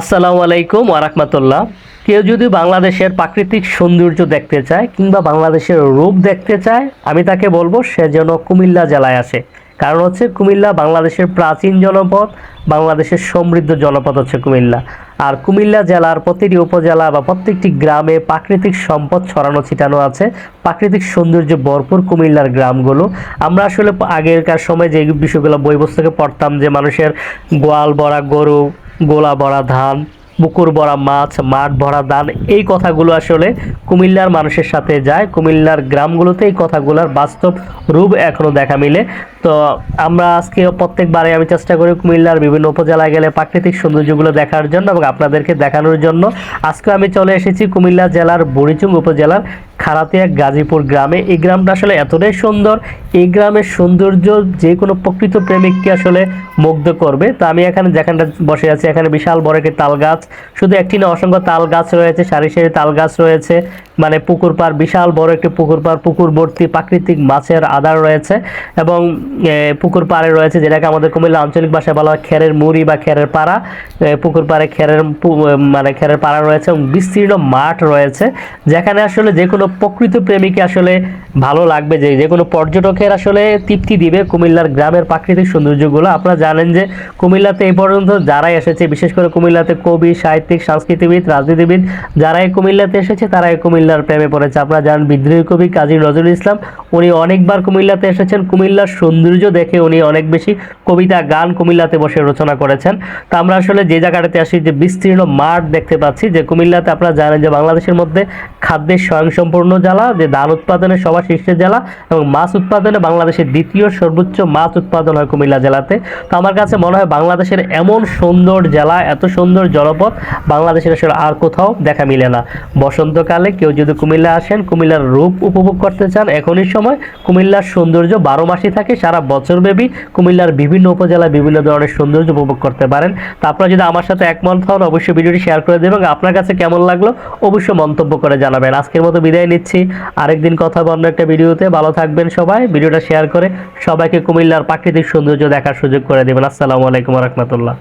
আসসালামু আলাইকুম ওয়ারাহমাতুল্লাহ কেউ যদি বাংলাদেশের প্রাকৃতিক সৌন্দর্য দেখতে চায় কিংবা বাংলাদেশের রূপ দেখতে চায়, আমি তাকে বলব সে যেন কুমিল্লা জেলায় আসে। কারণ হচ্ছে কুমিল্লা বাংলাদেশের প্রাচীন জনপদ, বাংলাদেশের সমৃদ্ধ জনপদ হচ্ছে কুমিল্লা। আর কুমিল্লা জেলার প্রতিটি উপজেলা বা প্রত্যেকটি গ্রামে প্রাকৃতিক সম্পদ ছড়ানো, ছিটানো আছে। প্রাকৃতিক সৌন্দর্য ভরপুর কুমিল্লার গ্রামগুলো। আমরা আসলে আগেরকার সময় যে বিষয়গুলো বই পুস্তকে পড়তাম যে মানুষের গোয়াল ভরা গরু গোলা ভরা ধান, পুকুর ভরা মাছ, মাঠ ভরা ধান, এই কথাগুলো আসলে কুমিল্লার মানুষের সাথে যায়। কুমিল্লার গ্রামগুলোতে এই কথাগুলোর বাস্তব রূপ এখনও দেখা মিলে। তো আমরা আজকে প্রত্যেকবারে আমি চেষ্টা করি কুমিল্লার বিভিন্ন উপজেলায় গেলে প্রাকৃতিক সৌন্দর্যগুলো দেখার জন্য এবং আপনাদেরকে দেখানোর জন্য। আজকে আমি চলে এসেছি কুমিল্লা জেলার বুড়িচুং উপজেলার খারাতিয়া গাজীপুর গ্রামে। এই গ্রামটা আসলে এতটাই সুন্দর, এই গ্রামের সৌন্দর্য যে কোনো প্রকৃত প্রেমিককে আসলে মুগ্ধ করবে। তো আমি এখানে যেখানটা বসে আছি, এখানে বিশাল বড় একটি তাল গাছ। শুধু একটি না, অসংখ্য তাল গাছ রয়েছে, সারি সারি তাল গাছ রয়েছে। মানে পুকুর পাড়, বিশাল বড় একটি পুকুর পাড়, পুকুর ভর্তি প্রাকৃতিক মাছের আধার রয়েছে এবং পুকুর পাড়ে রয়েছে যেটাকে আমাদের কুমিল্লা আঞ্চলিক ভাষায় বলা হয় খেরের মুড়ি বা খেরের পাড়া। পুকুর পাড়ে খেরের মানে খেরের পাড়া রয়েছে এবং বিস্তীর্ণ মাঠ রয়েছে। যেখানে আসলে যে কোনো প্রকৃত প্রেমিক আসলে ভালো লাগবে যে যে কোনো পর্যটকের আসলে তৃপ্তি দিবে কুমিল্লার গ্রামের প্রাকৃতিক সৌন্দর্যগুলো। আপনারা জানেন যে কুমিল্লাতে এই পর্যন্ত যারাই এসেছে, বিশেষ করে কুমিল্লাতে কবি, সাহিত্যিক, সংস্কৃতিবিদ, রাজনীতিবিদ, যারাই কুমিল্লাতে এসেছে, তারাই কুমিল্লার প্রেমে পড়েছে। আপনারা জানেন বিদ্রোহী কবি কাজী নজরুল ইসলাম, উনি অনেকবার কুমিল্লাতে এসেছেন। কুমিল্লার সৌন্দর্য দেখে উনি অনেক বেশি কবিতা, গান কুমিল্লাতে বসে রচনা করেছেন। তা আমরা আসলে যে জায়গাটাতে আসি, যে বিস্তীর্ণ মাঠ দেখতে পাচ্ছি, যে কুমিল্লাতে আপনারা জানেন যে বাংলাদেশের মধ্যে খাদ্যের স্বয়ংসম্পূর্ণ জ্বালা, যে ধান উৎপাদনে সবার শীর্ষের জেলা এবং মাছ উৎপাদনে বাংলাদেশের দ্বিতীয় সর্বোচ্চ মাছ উৎপাদন হয় কুমিল্লা জেলাতে। তো আমার কাছে মনে হয় বাংলাদেশের এমন সুন্দর জেলা, এত সুন্দর জলপথ বাংলাদেশের আসলে আর কোথাও দেখা মিলে না। বসন্তকালে কেউ যদি কুমিল্লা আসেন, কুমিল্লার রূপ উপভোগ করতে চান, এখনই সময়। কুমিল্লার সৌন্দর্য বারো মাসই থাকে, সারা বছরব্যাপী কুমিল্লার বিভিন্ন উপজেলায় বিভিন্ন ধরনের সৌন্দর্য উপভোগ করতে পারেন। তা আপনারা যদি আমার সাথে একমত হন, অবশ্যই ভিডিওটি শেয়ার করে দেবেন। আপনার কাছে কেমন লাগল, অবশ্যই মন্তব্য করে জানাবেন। আজকের মতো বিদায় নিচ্ছি। আরেকদিন কথা অন্য একটা ভিডিওতে ভালো থাকবেন সবাই। ভিডিওটা শেয়ার করে সবাইকে কুমিল্লার প্রাকৃতিক সৌন্দর্য দেখার সুযোগ করে দেবেন। আসসালামু আলাইকুম রহমতুল্লাহ।